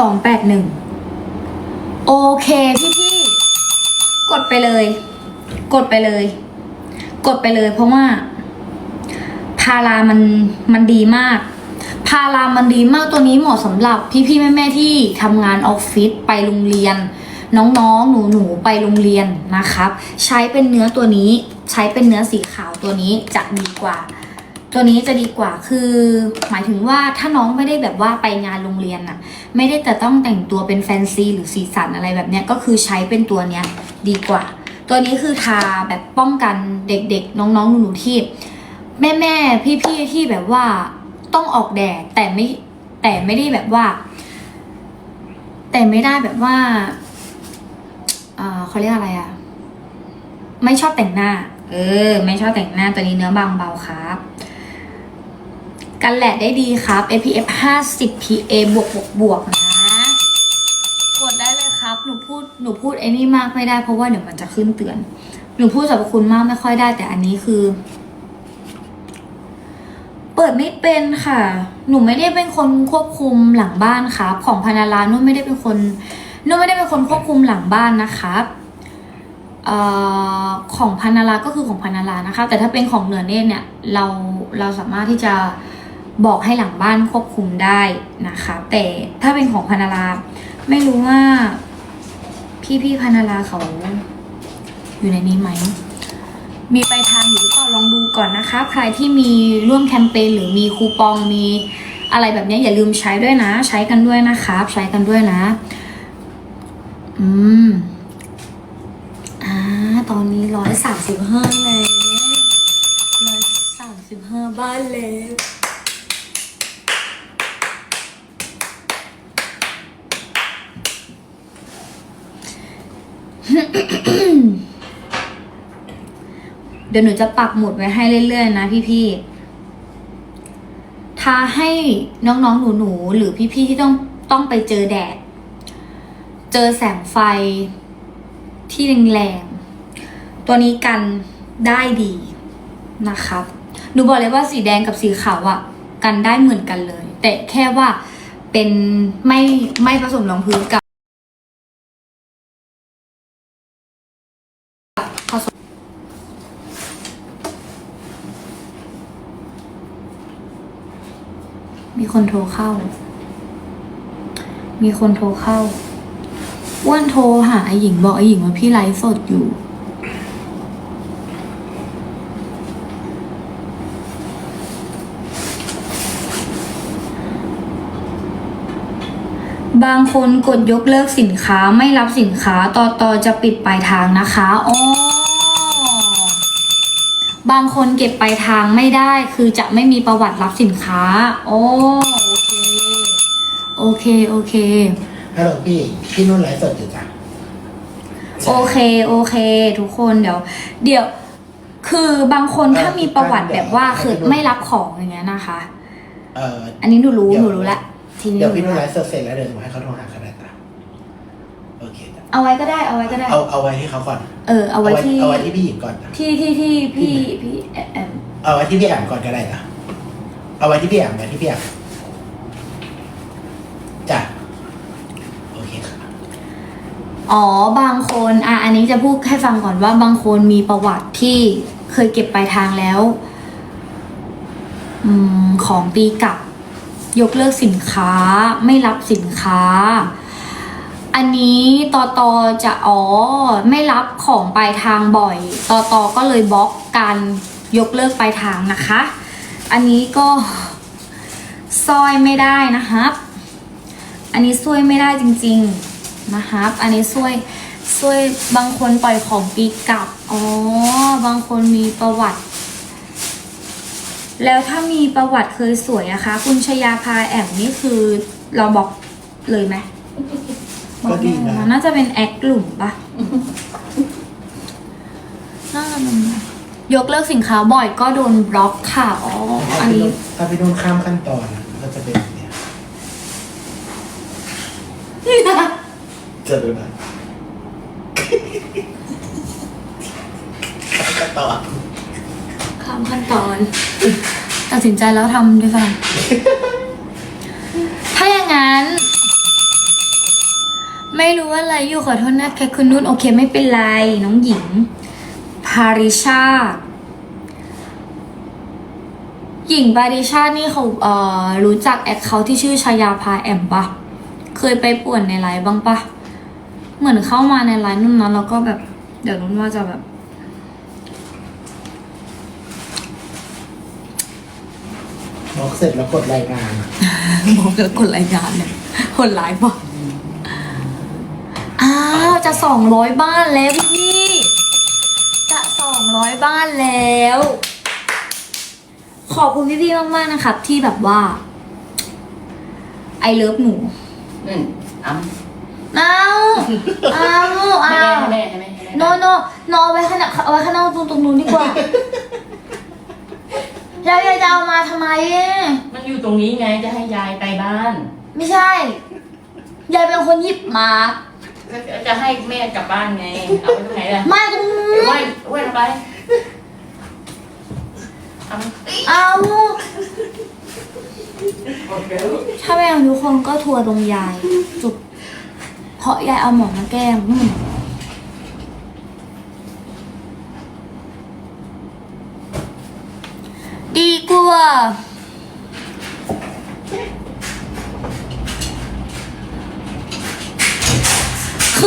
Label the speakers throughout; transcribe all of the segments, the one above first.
Speaker 1: สองแปดหนึ่งโอเคพี่พี่กดไปเลย กดไปเลย กดไปเลย เพราะว่า พารามันมันดีมาก พารามันดีมากตัวนี้เหมาะสำหรับพี่ๆแม่ๆที่ทำงานออฟฟิศไปโรงเรียน น้องๆ หนูๆ ไปโรงเรียนนะครับ ใช้เป็นเนื้อตัวนี้ ใช้เป็นเนื้อสีขาวตัวนี้จะดีกว่า ตัวนี้จะดีกว่าคือ หมายถึงว่าถ้าน้องไม่ได้แบบว่าไปงานโรงเรียนน่ะไม่ได้แต่ต้องแต่งตัวเป็นแฟนซีหรือสีสันอะไรแบบเนี้ยก็คือใช้เป็นตัวเนี้ยดีกว่า ตัวนี้คือทาแบบป้องกันเด็กๆ น้องๆหนูๆที่ แม่แม่พี่พี่ๆที่แบบว่าต้องออกแดดแต่ไม่แต่ไม่ได้แบบว่า แต่ไม่ได้แบบว่าอ่าเขาเรียกอะไรอะไม่ชอบแต่งหน้า เออ ไม่ชอบแต่งหน้าตัวนี้เนื้อบางเบาครับ กันแดดได้ดีครับ SPF 50 PA บวกบวกบวกนะกดได้เลยครับ หนูพูดหนูพูดไอ้นี่มากไม่ได้เพราะว่าเดี๋ยวมันจะขึ้นเตือน หนูพูดสรรพคุณมากไม่ค่อยได้แต่อันนี้คือ เปิดไม่เป็นค่ะ หนูไม่ได้เป็นคนควบคุมหลังบ้านครับของพานารานุ่นไม่ได้เป็นคนนุ่นไม่ได้เป็นคนควบคุมหลังบ้านนะครับออของพานาราก็คือของพานารานะคะ แต่ถ้าเป็นของเหนือเนตเนี่ยเราเราสามารถที่จะ บอกให้หลังบ้านควบคุมได้นะคะ แต่ถ้าเป็นของพนาราไม่รู้ว่าพี่พี่พนาราเขา อยู่ในนี้ไหม มีไปทางหรือเปล่าลองดูก่อนนะคะ ใครที่มีร่วมแคมเปญหรือมีคูปองมีอะไรแบบนี้อย่าลืมใช้ด้วยนะ ใช้กันด้วยนะครับ ใช้กันด้วยนะ อืมอ่าตอนนี้ร้อยสามสิบห้าแล้วร้อยสามสิบห้าบ้านแล้ว เดี๋ยวหนูจะปักหมุดไว้ให้เรื่อยๆนะพี่ๆถ้าให้น้องๆหนูๆหรือพี่ๆที่ต้องต้องไปเจอแดด เจอแสงไฟที่แรงๆ ตัวนี้กันได้ดีนะครับหนูบอกเลยว่าสีแดงกับสีขาวอะ่ะ กันได้เหมือนกันเลย แต่แค่ว่าเป็นไม่ไม่ผสมรองพื้นกับผสม มีคนโทรเข้า มีคนโทรเข้าอ้วนโทรหาไอหญิงบอกไอหญิงว่าพี่ไลฟ์สดอยู่ บางคนกดยกเลิกสินค้าไม่รับสินค้า ต่อต่อจะปิดปลายทางนะคะอ๋อ บางคนเก็บปลายทางไม่ได้ คือจะไม่มีประวัติรับสินค้า โอ้โอเค โอเค โอเค
Speaker 2: ฮัลโหลพี่ พี่นุ่นไลฟ์สดอยู่จ้ะ
Speaker 1: โอเค โอเค ทุกคนเดี๋ยว เดี๋ยว คือบางคนถ้ามีประวัติแบบว่าคือไม่รับของอย่างเงี้ยนะคะ
Speaker 2: เออ
Speaker 1: อันนี้หนูรู้หนูรู้ละทีนี้
Speaker 2: เดี๋ยวพี่
Speaker 1: ห
Speaker 2: นุ่น
Speaker 1: รู้
Speaker 2: ไล
Speaker 1: ละ
Speaker 2: ฟ์สดเสร็จแล้วเดี๋ยวหนูให้เขาโทรหาเขาได้จ้ะโอ เคจ้ะ
Speaker 1: เอาไว้ก็ได้เอาไว้ก็ได้
Speaker 2: เอาเอาไว้ที่เขาก่อน
Speaker 1: เออเอาไว้ที่
Speaker 2: เอาไว้ที่พี่หญิงก่อนจ้ะ
Speaker 1: ที่ที่ที่พี่พี่แอมแอม
Speaker 2: เอาไว้ที่พี่แอมก่อนก็ได้จ้ะเอาไว้ที่พี่แอมไว้ที่พี่แอมจ้ะโอเคค่ะ
Speaker 1: อ๋อบางคนอะอันนี้จะพูดให้ฟังก่อนว่าบางคนมีประวัติที่เคยเก็บปลายทางแล้ว อืมของตีกลับ ยกเลิกสินค้า ไม่รับสินค้า อันนี้ตอตอจะอ๋อไม่รับของปลายทางบ่อยตอตอก็เลยบล็อกการยกเลิกปลายทางนะคะ อันนี้ก็ซอยไม่ได้นะครับ อันนี้ซวยไม่ได้จริงๆนะครับ อันนี้ซวยซวยบางคนปล่อยของปีกลับอ๋อบางคนมีประวัติ แล้วถ้ามีประวัติเคยสวยอะคะ คุณชยาพาแอมนี่คือเราบอกเลยไหม
Speaker 2: ก็ดีนะ
Speaker 1: น่าจะเป็นแอคกลุ่มปะน่าจะเป็นยกเลิกสินค้าบ่อยก็โดนบล็อกค่ะอ๋ออันนี้
Speaker 2: ถ้าพี่นุ่นข้ามขั้นตอนอะก็จะเป็นแบบเนี้ยจะดูนะขั้นตอน
Speaker 1: ข้ามขั้นตอน ตัดสินใจแล้วทำด้วยกันถ้าอย่างนั้น ไม่รู้ว่าอะไรอยู่ขอโทษนะแค่คุณนุ่นโอเคไม่เป็นไร น้องหญิง พาริชาหญิงปาริชานี่เขาเอ่อรู้จักแอคเคาท์ที่ชื่อชายาพาแอมปะเคยไปป่วนในไลฟ์บ้างปะเหมือนเข้ามาในไลฟ์นุ่นนะแล้วก็แบบ เดี๋ยวนุ่นว่าจะแบบ
Speaker 2: บอกเสร็จแล้วกดรายการอะ
Speaker 1: บอกแล้วกดรายการเนี่ยคนไลฟ์ปะอ้าว จะสองร้อยบ้านแล้วพี่ จะสองร้อยบ้านแล้ว ขอบคุณพี่ๆมากๆนะครับ ที่แบบว่าไอเลิฟหนู
Speaker 3: นั่นอ้
Speaker 1: เอาเอาำ
Speaker 3: ให้
Speaker 1: เอา
Speaker 3: แม่ให้แม่ให้แม่ให้แม่
Speaker 1: โนโนโนเอาไว้ข้างหน้าเอาไว้ข้างหน้าตรงตรงนู้นดีกว่าแล้วยายจะเอามาทำไมอะ
Speaker 3: มันอยู่ตรงนี้ไงจะให้ยายไปบ้าน
Speaker 1: ไม่ใช่ ยายเป็นคนหยิบมา
Speaker 3: จะให้แม่กลับบ้านไง เอาไปตรงไหนล่ะ
Speaker 1: ไม่ตรงนู้
Speaker 3: เดี๋ยวไหว้
Speaker 1: น
Speaker 3: ไหว้ลงไปเอา
Speaker 1: เอา
Speaker 3: หมดแล้ว
Speaker 1: ถ้าไม่เอาทุกคนก็ทัวร์ตรงยายจุบเพราะยายเอาหมอนมาแกล้งอืมดีกว่า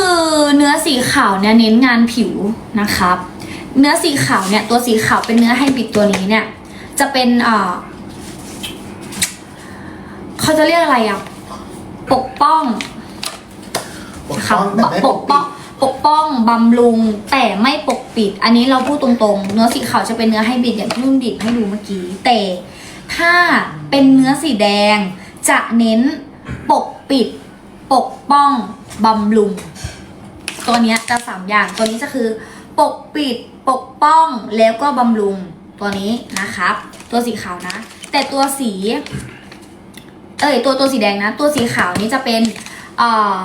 Speaker 1: คือเนื้อสีขาวเนี่ยเน้นงานผิวนะครับ เนื้อสีขาวเนี่ยตัวสีขาวเป็นเนื้อไฮบริดตัวนี้เนี่ยจะเป็นอ่าเขาจะเรียกอะไรอะปกป้อง
Speaker 2: ปก
Speaker 1: ค่ะ
Speaker 2: ป้องแต่ไม่
Speaker 1: ปกป้องปกป้องบำรุงแต่ไม่ปกปิด อันนี้เราพูดตรงๆ เนื้อสีขาวจะเป็นเนื้อไฮบริดอย่างที่นุ่นดิบให้ดูเมื่อกี้แต่ถ้าเป็นเนื้อสีแดงจะเน้นปกปิด ปกป้องบำรุง ตัวเนี้ยจะสามอย่างตัวนี้จะคือ ปกปิดปกป้องแล้วก็บำรุงตัวนี้นะครับ ตัวสีขาวนะ แต่ตัวสี เอ้ยตัวตัวสีแดงนะ ตัวสีขาวนี้จะเป็นเอ่อ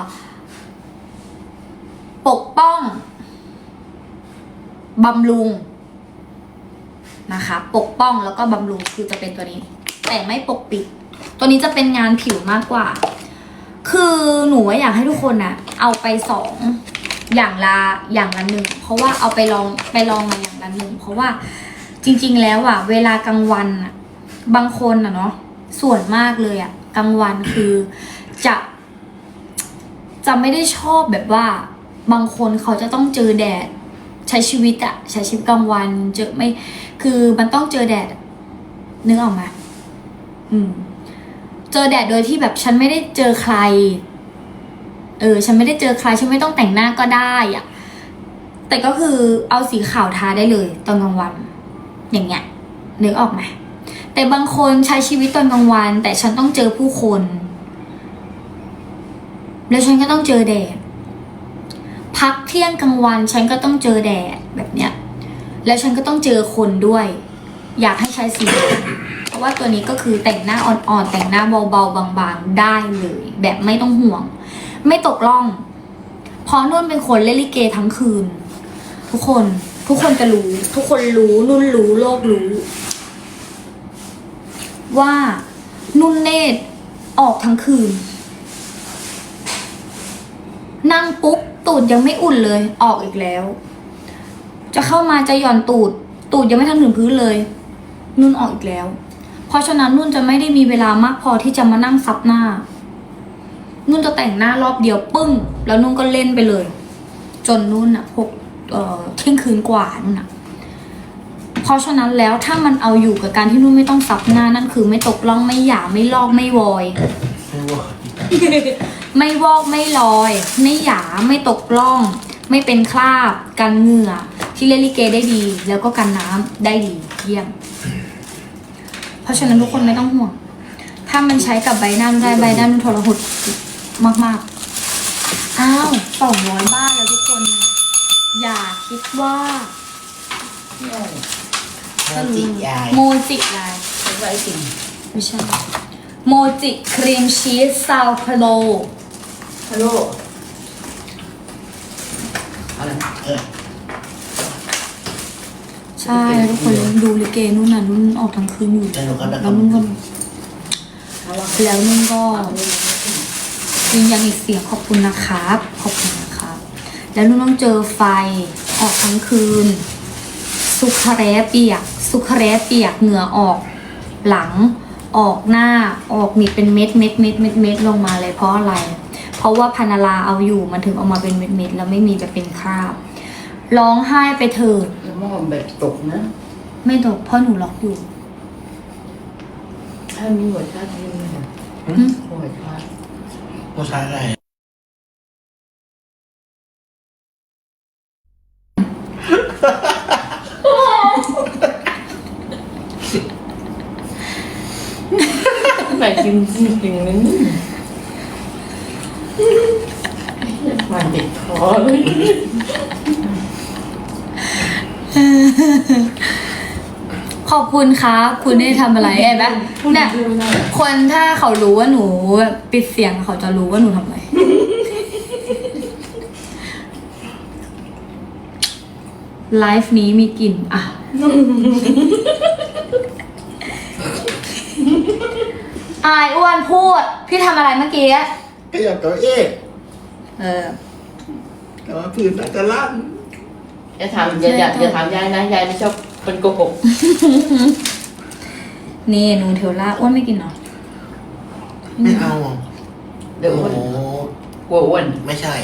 Speaker 1: ปกป้องบำรุงนะคะ ปกป้องแล้วก็บำรุงคือจะเป็นตัวนี้ แต่ไม่ปกปิด ตัวนี้จะเป็นงานผิวมากกว่า คือหนูอยากให้ทุกคนนะเอาไปสอง อย่างละอย่างละหนึ่งเพราะว่าเอาไปลองไปลองมาอย่างละหนึ่งเพราะว่าจริง ๆ แล้วอะเวลากลางวันอะบางคนอะเนาะส่วนมากเลยอะกลางวันคือจะ จะไม่ได้ชอบแบบว่า บางคนเขาจะต้องเจอแดด ใช้ชีวิตอะใช้ชีวิตกลางวัน เจอไม่คือมันต้องเจอแดดนึกออกไหมอืม เจอแดดโดยที่แบบฉันไม่ได้เจอใคร เออ ฉันไม่ได้เจอใคร ฉันไม่ต้องแต่งหน้าก็ได้อะแต่ก็คือเอาสีขาวทาได้เลย ตอนกลางวัน อย่างเงี้ยนึกออกไหมแต่บางคนใช้ชีวิตตอนกลางวัน แต่ฉันต้องเจอผู้คน แล้วฉันก็ต้องเจอแดดพักเที่ยงกลางวัน ฉันก็ต้องเจอแดดแบบเนี้ย แล้วฉันก็ต้องเจอคนด้วย อยากให้ใช้สีเพราะว่าตัวนี้ก็คือแต่งหน้าอ่อนๆแต่งหน้าเบาๆบางๆได้เลย แบบไม่ต้องห่วง ไม่ตกล่อง เพราะนุ่นเป็นคนเล่นลิเกทั้งคืน ทุกคนทุกคนจะรู้ ทุกคนรู้นุ่นรู้โลกรู้ ว่านุ่นเนตรออกทั้งคืน นั่งปุ๊บตูดยังไม่อุ่นเลย ออกอีกแล้ว จะเข้ามาจะหย่อนตูด ตูดยังไม่ทันถึงพื้นเลย นุ่นออกอีกแล้ว เพราะฉะนั้นนุ่นจะไม่ได้มีเวลามากพอที่จะมานั่งซับหน้า นุ่นจะแต่งหน้ารอบเดียวปึ้ง แล้วนุ่นก็เล่นไปเลย จนนุ่นอะหกเอ่อเที่ยงคืนกว่านุ่นอะเพราะฉะนั้นแล้วถ้ามันเอาอยู่กับการที่นุ่นไม่ต้องซับหน้านั่นคือไม่ตกล่องไม่หยาไม่ลอกไม่วอยไม่วอกไม่ลอย ไม่หยาไม่ตกล่อง ไม่เป็นคราบกันเหงื่อที่เล่นลิเกได้ดี แล้วก็กันน้ำได้ดีเยี่ยม เพราะฉะนั้นทุกคนไม่ต้องห่วงถ้ามันใช้กับใบหน้าได้ใบหน้ามันทรหด มากๆ อ้าวสองร้อยบ้านแล้วทุกคน อย่าคิดว่า
Speaker 2: โมจิยาย
Speaker 1: โมจิลาย
Speaker 3: เป็นไรสิ่ง
Speaker 1: ไม่ใช่ โมจิครีมชีสซาวพโล
Speaker 3: ฮัลโหลอะไร
Speaker 2: เออ
Speaker 1: ใช่แล้วทุกคนดูลิเกนู่นน่ะนุ่นออกทั้งคืนอยู่
Speaker 2: แล้วหนูก็แบบ
Speaker 1: แล้วนุ่นก็
Speaker 3: เอาวะ
Speaker 1: แล้วนุ่นก็
Speaker 3: เอาเล ย
Speaker 1: ยืนยันอีกเสียงขอบคุณนะครับ ขอบคุณนะครับ แล้วนุ่นต้องเจอไฟออกทั้งคืน สุขแร้เปียก สุขแร้เปียกเหงื่อออกหลังออกหน้าออกนี่เป็นเม็ดเม็ดเม็ดเม็ดเม็ดลงมาเลยเพราะอะไร เพราะว่าพานาราเอาอยู่มันถึงออกมาเป็นเม็ดเม็ดแล้วไม่มีแบบเป็นคราบ ร้องไห้ไปเถิด
Speaker 3: แล้วหม้อแบบตกนะ
Speaker 1: ไม่ตกเพราะหนูล็อกอยู่
Speaker 3: ถ้ามีหัวชาตินี่นะ
Speaker 1: หึ
Speaker 3: หัวชาติ
Speaker 2: ผู้ชายอะไร
Speaker 3: แบบจริงจริงๆนะนี่มันติดคอเลย
Speaker 1: ขอบคุณครับคุณได้ทำอะไรเห็นไหมเนี่ยคนถ้าเขารู้ว่าหนูแบบปิดเสียงเขาจะรู้ว่าหนูทำอะไร ไลฟ์นี้มีกลิ่นอะ อายอ้วนพูด พี่ทำอะไรเมื่อกี้อะ
Speaker 2: ก็อยากตัวเอ๊ะ
Speaker 1: เออ
Speaker 2: แต่ว่าพื้นอาจจะลั่น
Speaker 3: อย่าถามอย่าอย่าอย่าถามยายนะยายไม่ชอบ คนโกหก
Speaker 1: นี่นูเทลล่าอ้วนไม่กินเหรอ
Speaker 2: ไม่เอา
Speaker 3: เดี๋ยว
Speaker 2: โอ้
Speaker 3: อ้วน
Speaker 2: โห
Speaker 3: กลัวอ้วน
Speaker 2: ไม่ใช่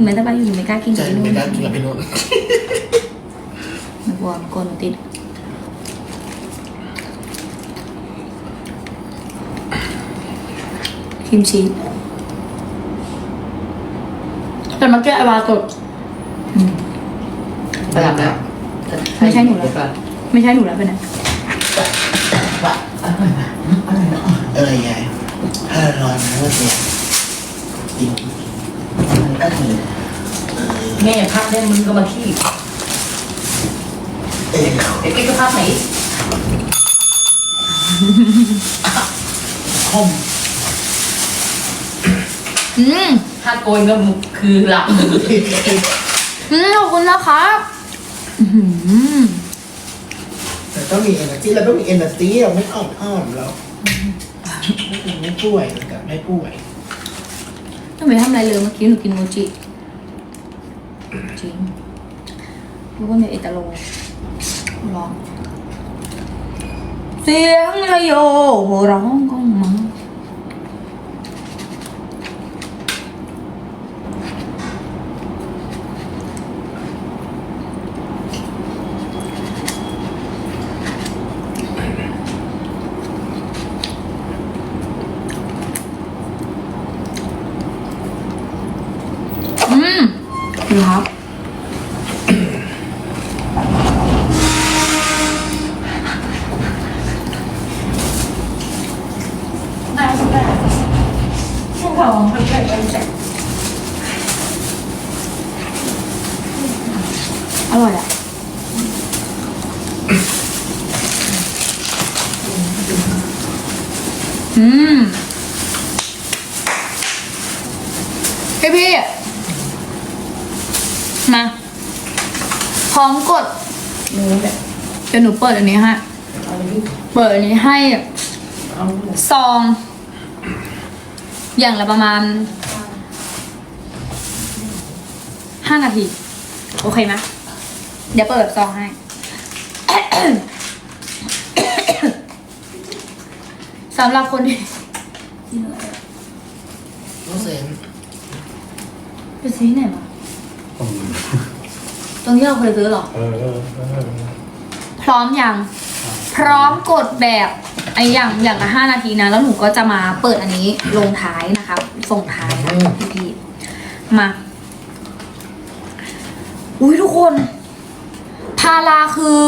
Speaker 1: เหมือนแต่บ้านอยู่หนูไม่กล้ากิน
Speaker 2: ใช่
Speaker 1: กับพี่นุ่น
Speaker 2: ไม่กล้ากินกับพี่นุ่น
Speaker 1: หนูกลัวมันโกนหนูติด ครีมชีสแต่เมื่อกี้ไอวาสด
Speaker 3: สลับแล้ว
Speaker 1: ไม่ใช่หนูแล้วไม่ใช่หนูแล้วเป็นไง
Speaker 2: เออยายถ้าร้อนมันก็เสียจริงมันก็คือ
Speaker 3: แม่พักได้มึงก็มาขี้
Speaker 2: เอง
Speaker 3: เด็กก็พักไหน
Speaker 2: คอม
Speaker 1: อืม
Speaker 3: ถ้าโกยก็คือหลับ
Speaker 1: อืมขอบคุณนะครับอื้อหือ
Speaker 2: แต่ต้องมีเอเนอร์จีเราต้องมีเอเนอร์จีเราไม่อ้อมอ้อมแล้วไม่ป่วยกับไม่ป่วย
Speaker 1: ต้องไปทำอะไรเลยเมื่อกี้หนูกินโมจิ จริงรู้ว่าเนี่ยเอตาโลร้อง เสียงระโยร้องก้องมาอืม ดูครับ
Speaker 3: ได้ได้พวกเราทำได้กันแต่
Speaker 1: อร่อยอะ อืม พี่พี่มา พร้อมกด
Speaker 3: หนูแบบ
Speaker 1: เดี๋ยวหนูเปิดอันนี้ให้
Speaker 3: เอาดิ
Speaker 1: เปิดอันนี้ให้
Speaker 3: เอาดิ
Speaker 1: ซอง อย่างละประมาณห้านาที โอเคไหมเดี๋ยวเปิดซองให้ สำหรับคนที่
Speaker 2: รู้เซน
Speaker 1: ไปซื้อที่ไหนมาตรงที่เราเคยซื้อเหรอ
Speaker 4: เออเออเออ
Speaker 1: พร้อมยัง พร้อมกดแบบไออย่างอย่างละห้านาทีนะ แล้วหนูก็จะมาเปิดอันนี้ลงท้ายนะคะ ส่งท้ายนะพี่พี่ๆมา อุ้ยทุกคน พาราคือ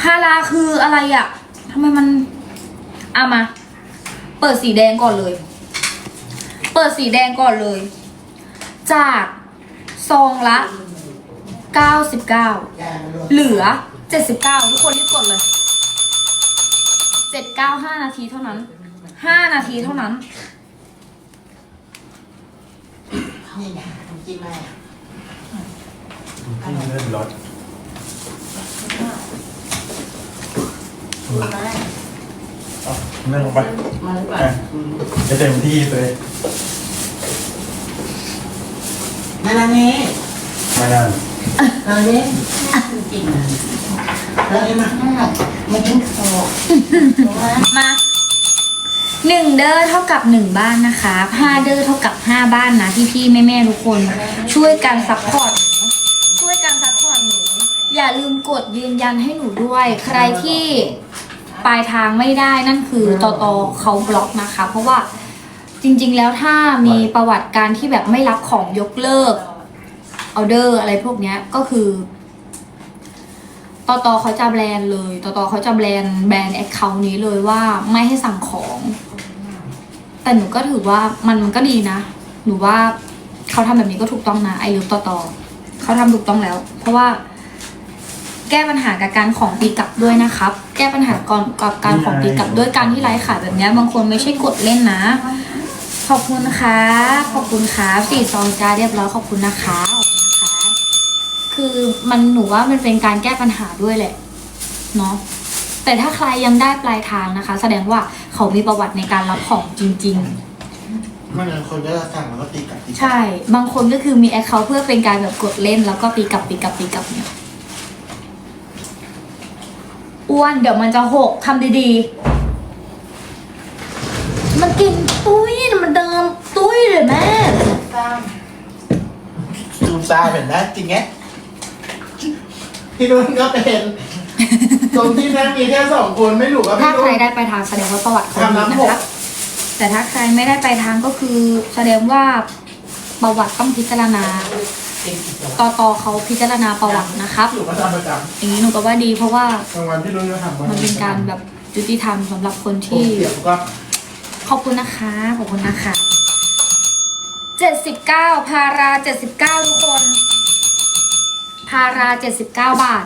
Speaker 1: พาราคืออะไรอะทำไมมันเอามา เปิดสีแดงก่อนเลย เปิดสีแดงก่อนเลย จากซองละ 99
Speaker 2: ยายมันรู้
Speaker 1: เหลือ 79 ทุกคนรีบกดเลย 79 5นาทีเท่านั้น 5 นาทีเท่านั้น
Speaker 2: นี่ไงน้ำจิ้มแม่
Speaker 4: ที่เลื่อนรถ
Speaker 3: ดูนะ
Speaker 4: เอานั่งลงไป
Speaker 3: มาหรือเปล่า
Speaker 4: อะจะเต็มที่เลย
Speaker 2: นานาเน่
Speaker 4: ไม่นาน
Speaker 2: นานาเน่
Speaker 3: จริง
Speaker 2: นานาเน่มา
Speaker 3: มากินข้า
Speaker 1: มาหนึ่งเด้อเท่ากับหนึ่งบ้านนะคะห้าเด้อเท่ากับห้าบ้านนะพี่พี่แม่แม่ทุกคน ช่วยกันซัพพอร์ตหนูช่วยกันซัพพอร์ตหนูอย่าลืมกดยืนยันให้หนูด้วย ใครที่ปลายทางไม่ได้นั่นคือตอตอเขาบล็อกนะคะ เพราะว่าจริงๆแล้วถ้ามีประวัติการที่แบบไม่รับของยกเลิก ออเดอร์อะไรพวกเนี้ยก็คือตอตอเขาจะแบรนด์เลยตอตอเขาจะแบรนด์แบรนด์แอคเคาท์นี้เลยว่าไม่ให้สั่งของ แต่หนูก็ถือว่ามันมันก็ดีนะ หนูว่าเขาทำแบบนี้ก็ถูกต้องนะไอเลิฟตอตอเขาทำถูกต้องแล้ว เพราะว่า แก้ปัญหากับการของตีกลับด้วยนะครับ แก้ปัญหาก่อนกับการของตีกลับด้วยการที่ไลฟ์ขายแบบนี้บางคนไม่ใช่กดเล่นนะ ขอบคุณนะคะขอบคุณค่ะสี่ซองจ้าเรียบร้อยขอบคุณนะคะ คุณนะคะคือมันหนูว่ามันเป็นการแก้ปัญหาด้วยแหละเนาะแต่ถ้าใครยังได้ปลายทางนะคะ แสดงว่าเขามีประวัติในการรับของจริง
Speaker 2: ไม่งั้นคนก็จะสั่งแล้วก็ตีกลับตีกลับ
Speaker 1: ๆ ใช่ บางคนก็คือมีแอคเคาท์เพื่อเป็นการแบบกดเล่นแล้วก็ตีกลับตีกลับตีกลับเนี่ยอ้วนเดี๋ยวมันจะหกทำดีๆ มันกินตุ้ยมันเดิมตุ้ยเลยแม่
Speaker 3: ตาม
Speaker 2: จูซาเป็นได้จริงไง พี่นุ่นก็เป็นตรงที่นั่งมีแค่สองคนไม่รู้ว่า
Speaker 1: ถ้า
Speaker 2: พี่
Speaker 1: ใคร
Speaker 2: นุ่น
Speaker 1: ได้ไปทางแสดงว่าประวัติเขาดี
Speaker 2: ทำน้ำ
Speaker 1: นะ
Speaker 2: หก
Speaker 1: ครับแต่ถ้าใครไม่ได้ไปทางก็คือ แสดงว่าประวัติต้องพิจารณาต่อต่อเขาพิจารณาประวัตินะครับ
Speaker 2: อยู่มาทำประจ
Speaker 1: อย่างนี้หนูก็ว่าดีเพราะว่าำ
Speaker 2: กลางวันพี่นุ่นก็ทำ
Speaker 1: มันเป็นการแบบยุติธรรมสำหรับคน
Speaker 2: ที่
Speaker 1: ที่
Speaker 2: เดี๋ยวก็
Speaker 1: ขอบคุณนะคะ ขอบคุณนะคะเจ็ดสิบเก้าพาราเจ็ดสิบเก้าทุกคน พาราเจ็ดสิบเก้าบาท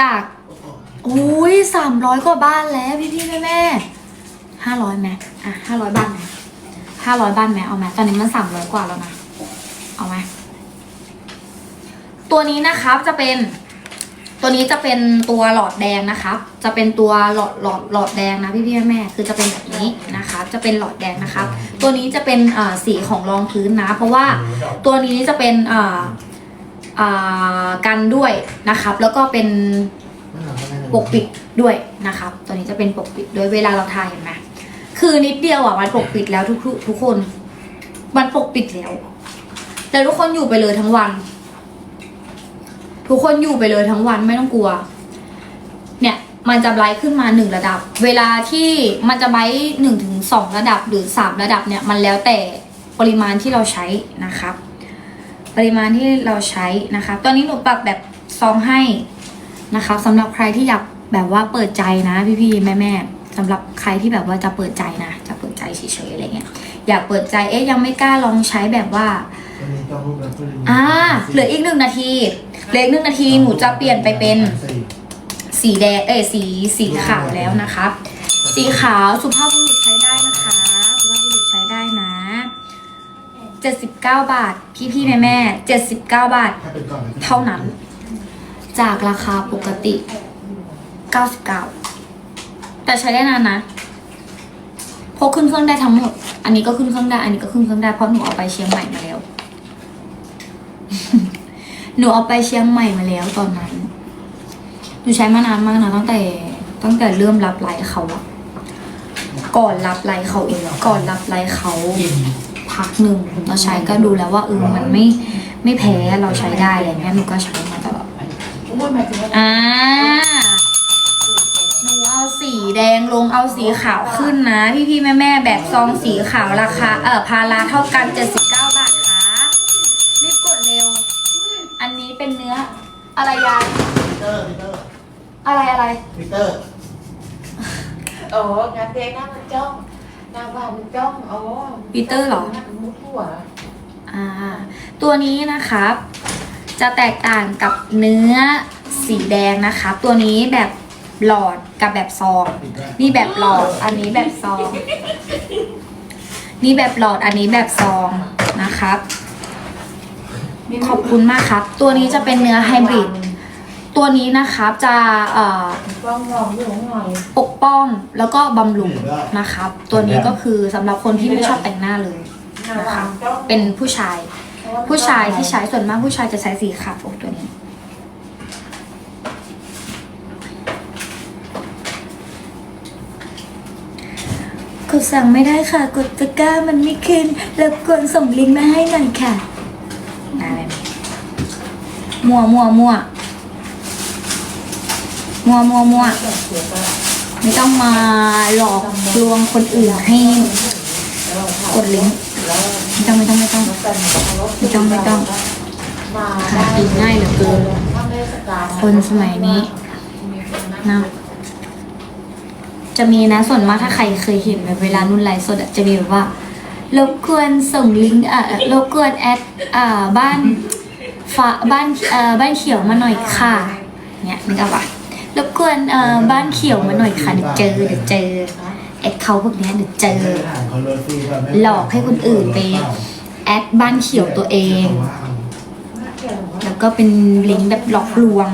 Speaker 1: จากอุ้ยสามร้อยกว่าบ้านแล้วพี่พี่แม่แม่ห้าร้อยไหมอะห้าร้อยบ้านไหมห้าร้อยบ้านไหมเอาไหมตอนนี้มันสามร้อยกว่าแล้วนะ เอาไหมตัวนี้นะครับจะเป็น ตัวนี้จะเป็นตัวหลอดแดงนะครับ จะเป็นตัวหลอดหลอดหลอดแดงนะพี่พี่แม่คือจะเป็นแบบนี้นะคะจะเป็นหลอดแดงนะครับ ตัวนี้จะเป็นอ่าสีของรองพื้นนะ เพราะว่าตัวนี้จะเป็นอ่อ กันด้วยนะครับ แล้วก็เป็นปกปิดด้วยนะครับ ตัวนี้จะเป็นปกปิดด้วยเวลาเราทาเห็นไหมคือนิดเดียวอะมันปกปิดแล้วทุกทุกทุกคน มันปกปิดแล้ว แต่ทุกคนอยู่ไปเลยทั้งวัน ทุกคนอยู่ไปเลยทั้งวันไม่ต้องกลัว เนี่ยมันจะไบรท์ขึ้นมาหนึ่งระดับ เวลาที่มันจะไบรท์หนึ่งถึงสองระดับหรือสามระดับเนี่ย มันแล้วแต่ปริมาณที่เราใช้นะครับ ปริมาณที่เราใช้นะคะ ตอนนี้หนูปรับแบบซองให้นะคะสำหรับใครที่อยากแบบว่าเปิดใจนะพี่ๆแม่ๆสำหรับใครที่แบบว่าจะเปิดใจนะ จะเปิดใจเฉยๆอะไรเงี้ยอยากเปิดใจเอ๊ะยังไม่กล้าลองใช้แบบว่าอ่าเหลืออีกหนึ่งนาทีเหลืออีกหนึ่งนาทีหนูจะเปลี่ยนไปเป็นสีแดงเอ้ยสีสีขาวแล้วนะครับ สีขาวสุภาพบุ จ็ดสิบเก้าบาท พี่พี่แม่แม่เจ็ดสิบเก้าบาท
Speaker 2: เท่า
Speaker 1: นั้น จากราคาปกติเก้าสิบเก้าแต่ใช้ได้นานนะพกขึ้นเครื่องได้ทั้งหมด อันนี้ก็ขึ้นเครื่องได้ อันนี้ก็ขึ้นเครื่องได้ เพราะหนูเอาไปเชียงใหม่มาแล้ว หนูเอาไปเชียงใหม่มาแล้วตอนนั้น หนูใช้มานานมากนะตั้งแต่ ตั้งแต่เริ่มรับไลน์เขาอะก่อนรับไลน์เขาเอง ก่อนรับไลน์เขา พักหนึ่งเราใช้ก็ดูแล้วว่าเออมันไม่ไม่แพ้เราใช้ได้อะไรเงี้ยหนูก็ใช้มาตลอด
Speaker 3: โอ้ยหมายถึงว่า
Speaker 1: อ่าหนูเอาสีแดงลงเอาสีขาวขึ้นนะ พี่พี่แม่แม่ๆแบบซองสีขาวราคาเออพาราเท่ากัน 79 บาทค่ะรีบกดเร็ว อันนี้เป็นเนื้ออะไรยาย
Speaker 2: พีเตอร์พีเตอร์
Speaker 1: อะไรอะไร
Speaker 2: พีเตอร์
Speaker 3: โอ้งานเด็กหน้ามันจ้องห น้าบ้านมันจ้องโอ้
Speaker 1: ปีเตอร์เหรอ
Speaker 3: มุดหัว
Speaker 1: อ่า ตัวนี้นะครับ จะแตกต่างกับเนื้อสีแดงนะคะตัวนี้แบบหลอดกับแบบซอง นี่แบบหลอด อันนี้แบบซอง นี่แบบหลอด อันนี้แบบซองนะครับ ขอบคุณมากครับ ตัวนี้จะเป็นเนื้อไฮบริด ตัวนี้นะครับจะเอ่อ
Speaker 3: ลองมองอยู่หน่อย
Speaker 1: ปกป้องแล้วก็บำรุงนะครับ ตัวนี้ก็คือสำหรับคนที่ไม่ชอบแต่งหน้าเลย
Speaker 3: ระวังจ้อง
Speaker 1: เป็นผู้ชาย ผู้ชายที่ใช้ส่วนมากผู้ชายจะใช้สีขาวตัวนี้ กดสั่งไม่ได้ค่ะ กดตะกร้ามันไม่ขึ้นแล้วกดส่งลิงก์มาให้หน่อยค่ะอะไรมั่วมั่วมั่ว มัวมัวมัวไม่ต้องมาหลอกลวงคนอื่นให้กดลิงก์ไม่ต้องไม่ต้องไม่ต้องไม่ต้องไม่ต้อง
Speaker 3: มา
Speaker 1: หากินง่ายเหลือเกินคนสมัยนี้นะจะมีนะส่วนมากถ้าใครเคยเห็นแบบเวลานุ่นไลฟ์สดจะมีแบบว่ารบกวนส่งลิงก์อะรบกวนแอดอ่าบ้านฟ้าบ้านเอ่อบ้านเขียวมาหน่อยค่ะเนี่ยนึกเอาปะ รบกวนเอ่อบ้านเขียวมาหน่อยค่ะเดี๋ยวเจอเดี๋ยวเจอแอดเขาพวกเนี้ยเดี๋ยวเจอ หลอกให้คนอื่นไป แอดบ้านเขียวตัวเอง แล้วก็เป็นลิงก์แบบหลอกลวง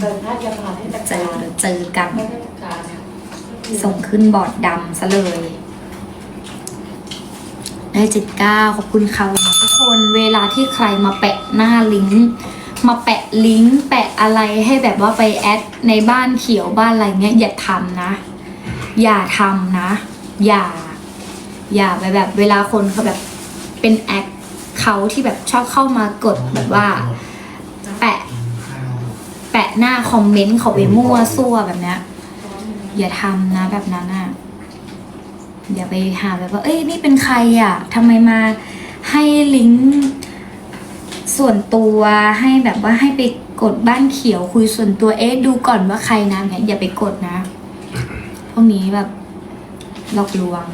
Speaker 3: เดินถ้าจะมาเจ
Speaker 1: อเดี๋ยวเจอกัน ส่งขึ้นบอร์ดดำซะเลยได้เจ็ดเก้าขอบคุณค่ะทุกคนเวลาที่ใครมาแปะหน้าลิงก์ มาแปะลิงก์แปะอะไรให้แบบว่าไปแอดในบ้านเขียวบ้านอะไรเงี้ยอย่าทำนะ อย่าทำนะ อย่า อย่าไปแบบเวลาคนเขาแบบเป็นแอดเขาที่แบบชอบเข้ามากดแบบว่า แปะ แปะหน้าคอมเมนต์เขาไปมั่วซั่วแบบเนี้ยอย่าทำนะแบบนั้นอะอย่าไปหาแบบว่า เอ้ยนี่เป็นใครอะทำไมมาให้ลิงก์ ส่วนตัวให้แบบว่าให้ไปกดบ้านเขียวคุยส่วนตัวเอ๊ะดูก่อนว่าใครนะเนี่ยอย่าไปกดนะ พวกนี้แบบหลอกลวง